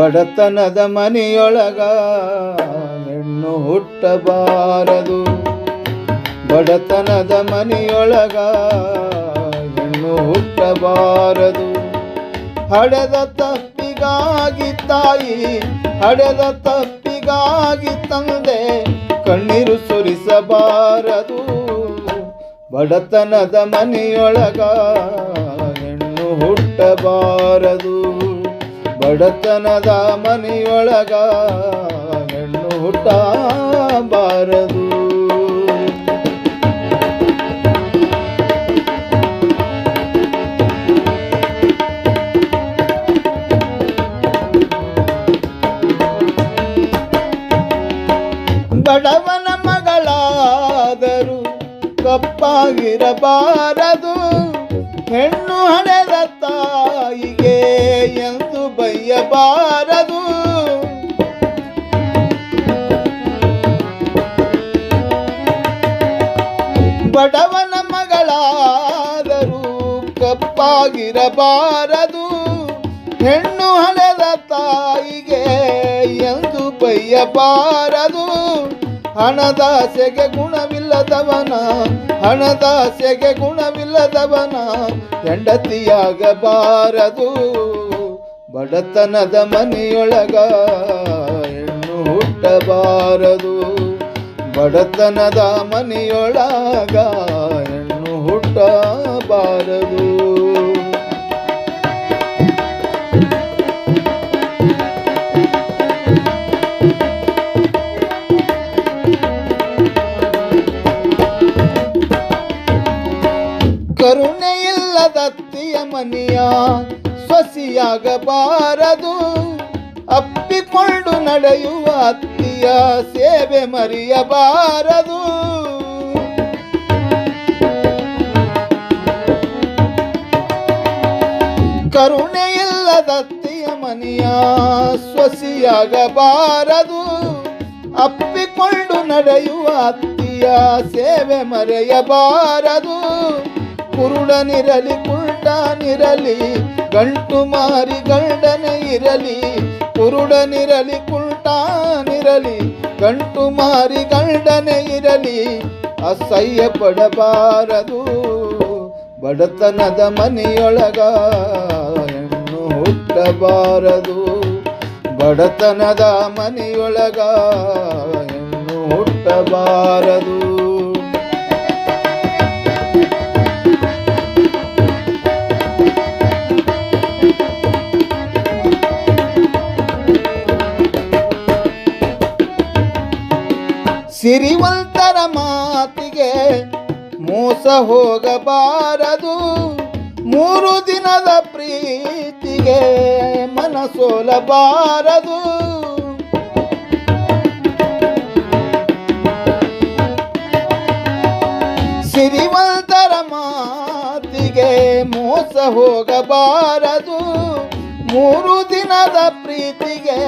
ಬಡತನದ ಮನೆಯೊಳಗ ಹೆಣ್ಣು ಹುಟ್ಟಬಾರದು. ಬಡತನದ ಮನೆಯೊಳಗ ಹೆಣ್ಣು ಹುಟ್ಟಬಾರದು. ಹಡೆದ ತಪ್ಪಿಗಾಗಿ ತಾಯಿ, ಹಡೆದ ತಪ್ಪಿಗಾಗಿ ತಂದೆ ಕಣ್ಣೀರು ಸುರಿಸಬಾರದು. ಬಡತನದ ಮನೆಯೊಳಗ ಹೆಣ್ಣು ಹುಟ್ಟಬಾರದು. ಬಡತನದ ಮನೆಯೊಳಗ ಹೆಣ್ಣು ಹುಟ್ಟಬಾರದು. ಬಡವನ ಮಗಳಾದರೂ ಕಪ್ಪಾಗಿರಬಾರದು. ಹೆಣ್ಣು ಹಡೆದ ಬಡವನ ಮಗಳಾದರೂ ಕಪ್ಪಾಗಿರಬಾರದು. ಹೆಣ್ಣು ಹಣದ ತಾಯಿಗೆ ಎಂದು ಬೈಯಬಾರದು. ಹಣದಾಸೆಗೆ ಗುಣವಿಲ್ಲದವನ ಹಣದಾಸೆಗೆ ಗುಣವಿಲ್ಲದವನ ಹೆಂಡತಿಯಾಗಬಾರದು. ಬಡತನದ ಮನೆಯೊಳಗ ಹೆಣ್ಣು ಹುಟ್ಟಬಾರದು. ಬಡತನದ ಮನೆಯೊಳಗ ಹೆಣ್ಣು ಹುಟ್ಟಬಾರದು. ಕರುಣೆಯಿಲ್ಲದತ್ತಿಯ ಮನೆಯ ಸೊಸಿಯಾಗಬಾರದು. ಅಪ್ಪಿಕೊಂಡು ನಡೆಯುವ ಅತ್ತಿಯ ಸೇವೆ ಮರೆಯಬಾರದು. ಕರುಣೆಯಿಲ್ಲದತ್ತಿಯ ಮನೆಯ, ಸ್ವಸಿಯಾಗಬಾರದು. ಅಪ್ಪಿಕೊಂಡು ನಡೆಯುವ ಅತ್ತಿಯ, ಸೇವೆ ಮರೆಯಬಾರದು. ಕುರುಡನಿರಲಿ ಕುರುಡನಿರಲಿ ಗಂಟು ಮಾರಿ ಗಂಡನೆ ಇರಲಿ ಕುರುಡನಿರಲಿ ಕುಲ್ಟಾನಿರಲಿ ಗಂಟು ಮಾರಿ ಗಂಡನೆ ಇರಲಿ, ಅಸಹ್ಯ ಪಡಬಾರದು. ಬಡತನದ ಮನೆಯೊಳಗ ಹೆಣ್ಣು ಹುಟ್ಟಬಾರದು. ಬಡತನದ ಮನೆಯೊಳಗ ಹೆಣ್ಣು ಹುಟ್ಟಬಾರದು. ಸಿರಿವಂತರ ಮಾತಿಗೆ ಮೋಸ ಹೋಗಬಾರದು. ಮೂರು ದಿನದ ಪ್ರೀತಿಗೆ ಮನಸೋಲಬಾರದು. ಸಿರಿವಂತರ ಮಾತಿಗೆ ಮೋಸ ಹೋಗಬಾರದು. ಮೂರು ದಿನದ ಪ್ರೀತಿಗೆ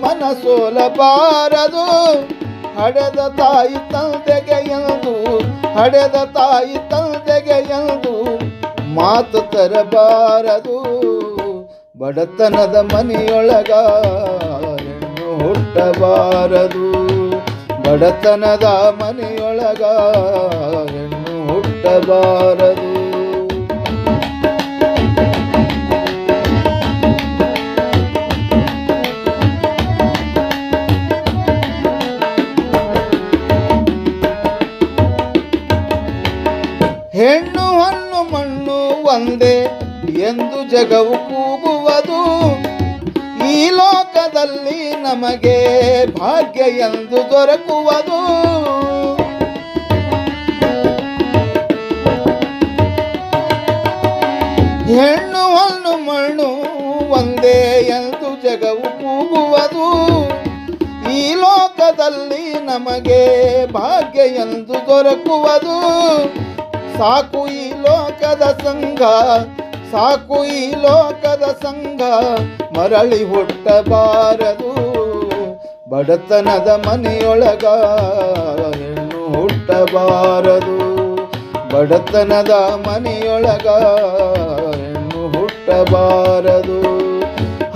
ಮನಸೋಲಬಾರದು. ಹಡೆದ ತಾಯಿ ತಂದೆಗೆ ಎಂದು ಹಡೆದ ತಾಯಿ ತಂದೆಗೆ ಎಂದು ಮಾತು ತರಬಾರದು. ಬಡತನದ ಮನೆಯೊಳಗ ಹೆಣ್ಣು ಹುಟ್ಟಬಾರದು. ಬಡತನದ ಮನೆಯೊಳಗ ಹೆಣ್ಣು ಹುಟ್ಟಬಾರದು. ಜಗವು ಕೂಗುವುದು ಈ ಲೋಕದಲ್ಲಿ ನಮಗೆ ಭಾಗ್ಯ ಎಂದು ದೊರಕುವುದು. ಹೆಣ್ಣು, ಹಣ್ಣು, ಮಣ್ಣು ಒಂದೇ ಎಂದು ಜಗವು ಕೂಗುವುದು ಈ ಲೋಕದಲ್ಲಿ ನಮಗೆ ಭಾಗ್ಯ ಎಂದು ದೊರಕುವುದು. ಸಾಕು ಈ ಲೋಕದ ಸಂಘ ಸಾಕು ಈ ಲೋಕದ ಸಂಘ, ಮರಳಿ ಹುಟ್ಟಬಾರದು. ಬಡತನದ ಮನೆಯೊಳಗ ಹೆಣ್ಣು ಹುಟ್ಟಬಾರದು. ಬಡತನದ ಮನೆಯೊಳಗ ಹೆಣ್ಣು ಹುಟ್ಟಬಾರದು.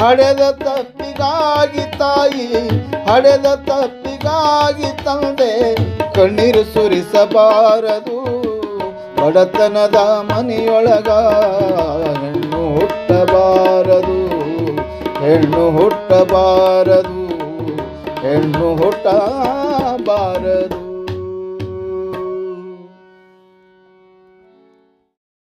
ಹಡೆದ ತಪ್ಪ ತಪ್ಪಿಗಾಗಿ ತಾಯಿ, ಹಡೆದ ತಪ್ಪಿಗಾಗಿ ತಂದೆ, ಕಣ್ಣೀರು ಸುರಿಸಬಾರದು. ಬಡತನದ ಮನೆಯೊಳಗ ಹೆಣ್ಣು ಹುಟ್ಟಬಾರದು ಹೆಣ್ಣು ಹುಟ್ಟಬಾರದು ಹೆಣ್ಣು ಹುಟ್ಟಬಾರದು.